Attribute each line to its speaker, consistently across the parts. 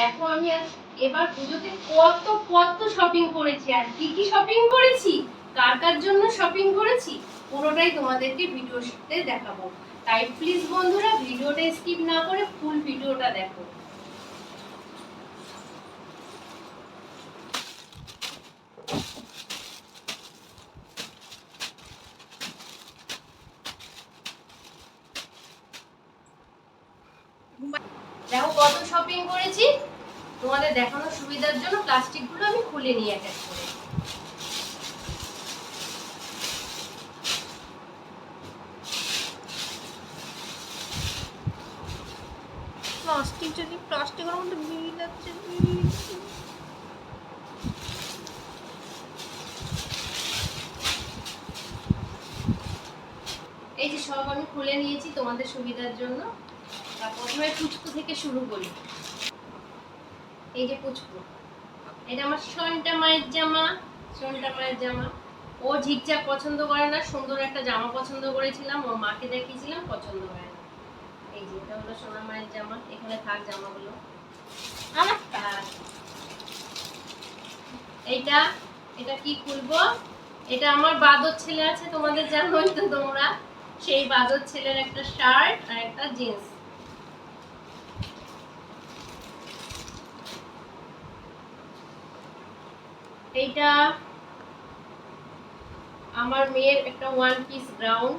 Speaker 1: দেখো আমি এবার পুজোতে কত কত শপিং করেছি। আর কি কি শপিং করেছি? কার কার জন্য শপিং করেছি? পুরোটাই তোমাদেরকে ভিডিওতে দেখাবো। তাই প্লিজ বন্ধুরা, ভিডিওটা স্কিপ না করে ফুল ভিডিওটা দেখো। দেখো কত শপিং করেছি। তোমাদের দেখানোর সুবিধার জন্য প্লাস্টিকগুলো আমি খুলে নিই এক এক করে
Speaker 2: প্লাস্টিক যদি প্লাস্টিকের মধ্যে মিল আছে
Speaker 1: এই যে সব আমি খুলে নিয়েছি তোমাদের সুবিধার জন্য। প্রথমে পুচকু থেকে শুরু করি। এই যে পুচকু, এটা আমার সনটা মায়ের জামা, সনটা মায়ের জামা। ও ঝিকঝাক পছন্দ করে না, সুন্দর একটা জামা পছন্দ করেছিলাম, ও মাকে দেখিয়েছিলাম, পছন্দ হয় না। এই যে, এটা হলো সোনা মায়ের জামা, এখানে থাক জামাগুলো। এইটা, এটা কি খুলবো? এটা আমার বাদর ছেলে আছে, তোমাদের জানোই তো তোমরা। সেই বাদর ছেলের একটা শার্ট আর একটা জিন্স। এইটা আমার মেয়ের একটা one piece ground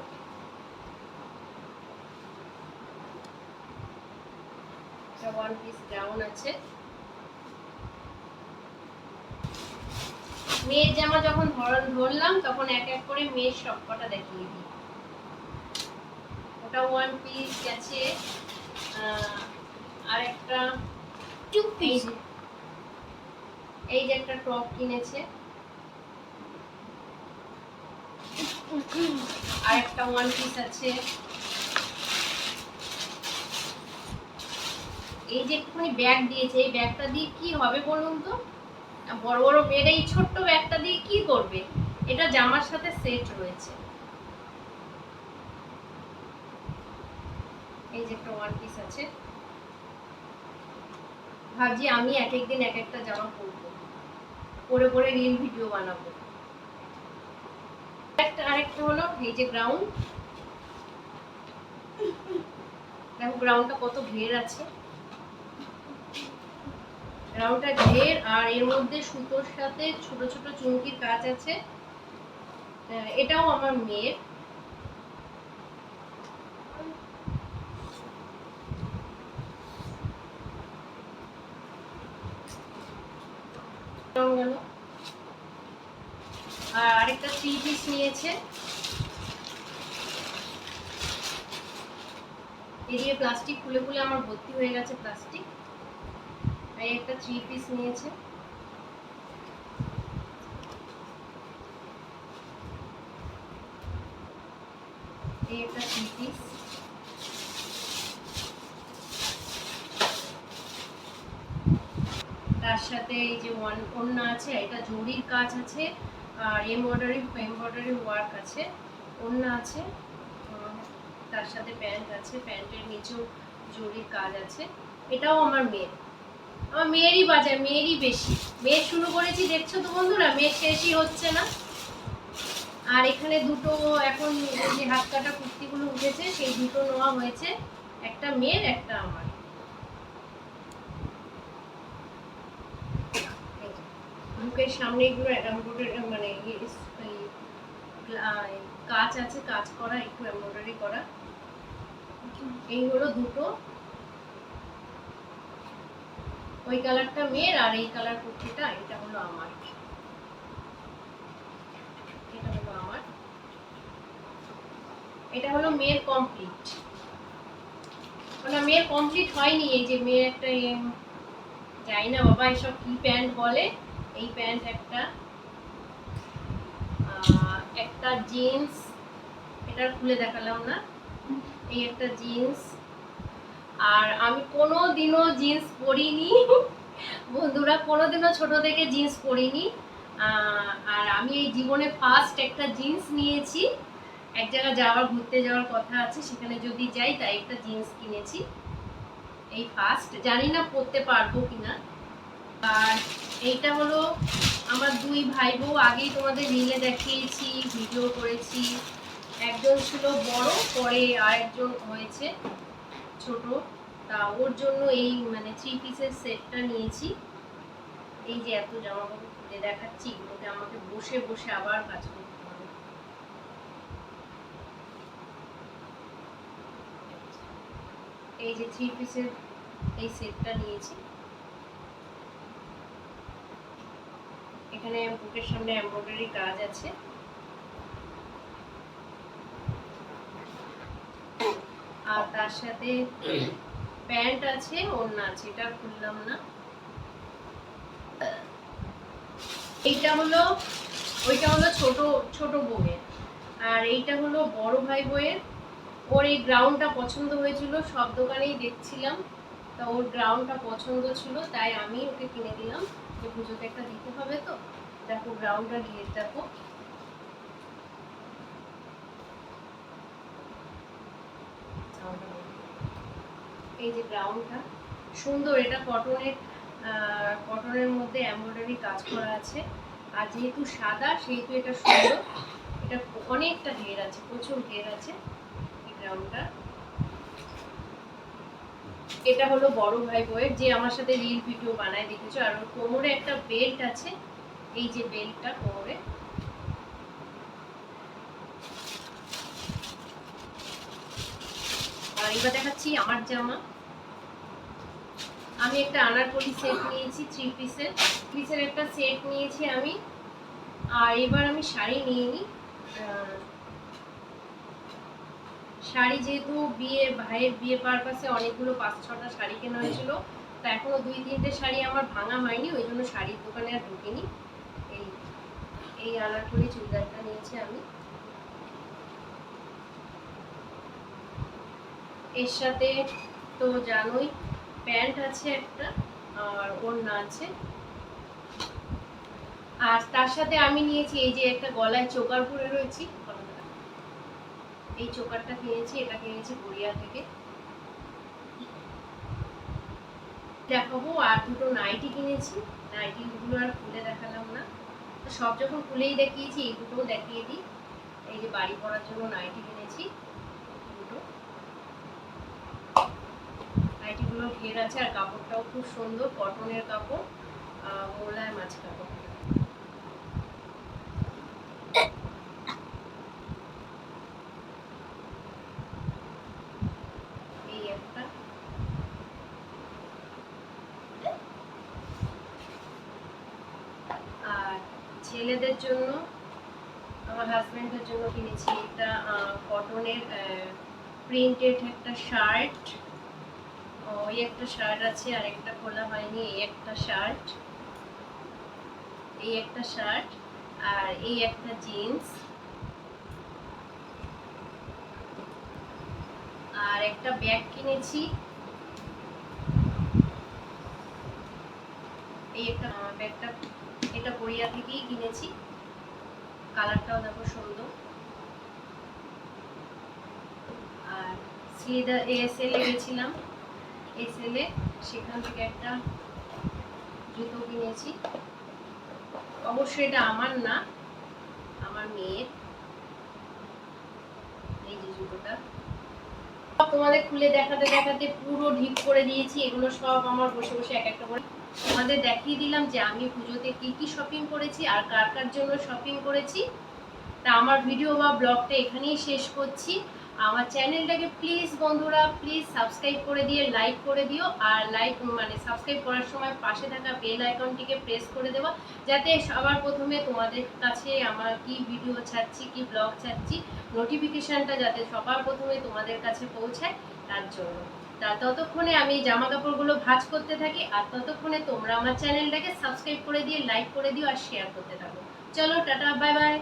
Speaker 1: one piece ground আছে। মেয়ের জামা যখন ধর- ধরলাম তখন এক এক করে মেয়ের সবকটা দেখিয়ে দিই। ওটা ওয়ান পিস গেছে আর একটা
Speaker 2: টু পিস
Speaker 1: এই যে একটা টপ কিনেছে। আর একটা ওয়ান পিস আছে। এই যে একটুখানি ব্যাগ দিয়েছে, এই ব্যাগটা দিয়ে কি হবে বলুন তো? বড় বড় মেয়েরা এই ছোট্ট ব্যাগটা দিয়ে কি করবে? এটা জামার সাথে সেট রয়েছে। এই যে একটা ওয়ান পিস আছে। ভাবছি আমি এক একদিন এক একটা জামা পরবো। পরে পরে রিল ভিডিও বানাবো। একটা, আরেকটা হলো, এই যে গ্রাউন্ড দেখো গ্রাউন্ডটা কত ঘের আছে। গ্রাউন্ডটা ঘের, আর এর মধ্যে সুতোর সাথে ছোট ছোট চুমকির কাজ আছে। এটাও আমার মেয়ের। এটাও গেল। আর আরেকটা থ্রি পিস নিয়েছে। এদিকে প্লাস্টিক খুলে খুলে আমার ভর্তি হয়ে গেছে প্লাস্টিক এই একটা থ্রি পিস নিয়েছে। এই একটা থ্রি পিস তার সাথে এই যে ওয়ান আছে এটা জরির কাজ আছে, আর এমব্রয়ডারি এমব্রয়ডারি ওয়ার্ক আছে। ওড়না আছে তার সাথে প্যান্ট আছে, প্যান্টের নিচেও জরির কাজ আছে। এটাও আমার মেয়ের। আমার মেয়েরই বাজার, মেয়েরই বেশি। মেয়ের শুরু করেছি, দেখছ তো বন্ধুরা, মেয়ের শেষই হচ্ছে না। আর এখানে দুটো এখন যে হাত কাটা কুর্তিগুলো উঠেছে, সেই দুটো নেওয়া হয়েছে, একটা মেয়ের, একটা আমার এই যে, বুকের সামনে এগুলো এমব্রয়ডারি মানে ইয়ে, কাজ আছে কাজ করা একটু এমব্রয়ডারি করা। এই হলো দুটো। ওই কালারটা মেয়ের আর এই কালার কুর্তিটা এটা হলো আমার। এটা হলো আমার। এটা হলো মেয়ের কমপ্লিট না মেয়ের কমপ্লিট হয়নি এই যে মেয়ের একটা জানি না বাবা এসব কি প্যান্ট বলে? এই প্যান্ট একটা একটা জিন্স, এটা খুলে দেখালাম না, এই একটা জিন্স, আর আমি কোনো দিনও জিন্স পরিনি, বন্ধুরা কোনো দিনও ছোট থেকে জিন্স পরিনি আর আমি এই জীবনে ফার্স্ট একটা জিন্স নিয়েছি, এক জায়গায় যাওয়ার, ঘুরতে যাওয়ার কথা আছে, সেখানে যদি যাই তাই একটা জিন্স কিনেছি, এই ফার্স্ট জানি না পরতে পারব কিনা, আর এইটা হলো আমার দুই ভাই বউ। আগেই তোমাদের রিলে দেখিয়েছি ভিডিও করেছি। একজন ছিল বড়, পরে আরেকজন হয়েছে ছোট। তা ওর জন্য এই মানে থ্রি পিসের সেটটা নিয়েছি। এই যে এত জামা কাপড় খুলে দেখাচ্ছি, এগুলোকে আমাকে বসে বসে আবার কাজ করতে হবে। এই যে থ্রি পিসের এই সেটটা নিয়েছি। এখানে বুকের সামনে এমব্রয়ডারি কাজ আছে। আর তার সাথে প্যান্ট আছে, ওড়না আছে, এটা খুললাম না। এইটা হলো, ওইটা হলো ছোট ছোট বউয়ের। আর এইটা হলো বড় ভাই বউয়ের। ওর এই গ্রাউন্ডটা পছন্দ হয়েছিল, সব দোকানেই দেখছিলাম। তা ওর গ্রাউন্ডটা পছন্দ ছিল, তাই আমি ওকে কিনে দিলাম। যে পুজোতে একটা দিতে হবে তো, দেখো গ্রাউন্ডটা ঘিরে দেখো। এই যে গ্রাউন্ডটা, সুন্দর, এটা কটনের কটনের মধ্যে এমব্রয়ডারি কাজ করা আছে। আর যেহেতু সাদা, সেহেতু এটা সুন্দর। এটা অনেকটা ঘের আছে, প্রচুর ঘের আছে এই গ্রাউন্ডটা। এটা হলো বড় ভাই বউয়ের, যে আমার সাথে রিল ভিডিও বানায় দেখেছ, আর ওর কোমরে একটা বেল্ট আছে, এই যে বেল্টটা কোমরে। আর এবার দেখাচ্ছি আমার জামা। আমি একটা আনারকলি সেট নিয়েছি থ্রি পিসের পিসের একটা সেট নিয়েছি আমি। আর এবার আমি শাড়ি নিয়ে নিই। শাড়ি যেহেতু বিয়ে, ভাইয়ের বিয়ে পারপাসে অনেকগুলো পাঁচ, ছটা শাড়ি কেনা হয়েছিল, তা এখনও দুই, তিনটে শাড়ি আমার ভাঙা হয়নি, ওই জন্য শাড়ির দোকানে আর ঢুকিনি। এই এই আনারকলি চুড়িদারটা নিয়েছি আমি। এর সাথে তো জানোই, প্যান্ট আছে একটা, আর ওড়না আছে। আর তার সাথে আমি নিয়েছি, এই যে একটা গলায় চোকার পরে রয়েছি এই চোকারটা কিনেছি, এটা কিনেছি গড়িয়া থেকে। দেখাবো, আর দুটো নাইটি কিনেছি। নাইটিগুলো আর খুলে দেখালাম না। সব যখন খুলেই দেখিয়েছি, এই দুটোও দেখিয়ে দিই। এই যে বাড়ি পড়ার জন্য নাইটি কিনেছি, দুটো। নাইটিগুলো ঘের আছে, আর কাপড়টাও খুব সুন্দর কটনের কাপড় মোলায় মাছ কাপড় এই একটা আর ছেলেদের জন্য, আমার হাজবেন্ডের জন্য কিনেছি একটা কটনের প্রিন্টেড একটা শার্ট ওই একটা শার্ট আছে, আর একটা খোলা হয়নি, এই একটা শার্ট এই একটা শার্ট আর এই একটা জিন্স আর একটা ব্যাগ কিনেছি। এই একটা ব্যাগটা এটা কোরিয়া থেকেই কিনেছি। কালারটাও দেখো সুন্দর। আর সিদা এসএল এ গেছিলাম। এসএল এ সেখান থেকে একটা জুতো কিনেছি। অবশ্যই এটা আমার না, আমার মেয়ের। এই যে জুতোটা। তোমাদের খুলে দেখাতে দেখাতে পুরো ঢিপ করে দিয়েছি, এগুলো সব আমার বসে বসে এক একটা করে তোমাদের দেখিয়ে দিলাম যে আমি পুজোতে কি কি শপিং করেছি আর কার কার জন্য শপিং করেছি। তা আমার ভিডিও বা ব্লগটা এখানেই শেষ করছি। আমার চ্যানেলটাকে প্লিজ বন্ধুরা প্লিজ সাবস্ক্রাইব করে দিয়ে লাইক করে দিও আর লাইক মানে সাবস্ক্রাইব করার সময় পাশে থাকা বেল আইকনটিকে প্রেস করে দেওয়া যাতে সবার প্রথমে তোমাদের কাছে আমার কি ভিডিও ছাড়ছি, কি ব্লগ ছাড়ছি নোটিফিকেশনটা যাতে সবার প্রথমে তোমাদের কাছে পৌঁছায় তার জন্য। তা ততক্ষণে আমি জামা কাপড়গুলো ভাঁজ করতে থাকি আর ততক্ষণে তোমরা আমার চ্যানেলটাকে সাবস্ক্রাইব করে দিয়ে লাইক করে দিও আর শেয়ার করতে থাকো। চলো, টাটা বাই বাই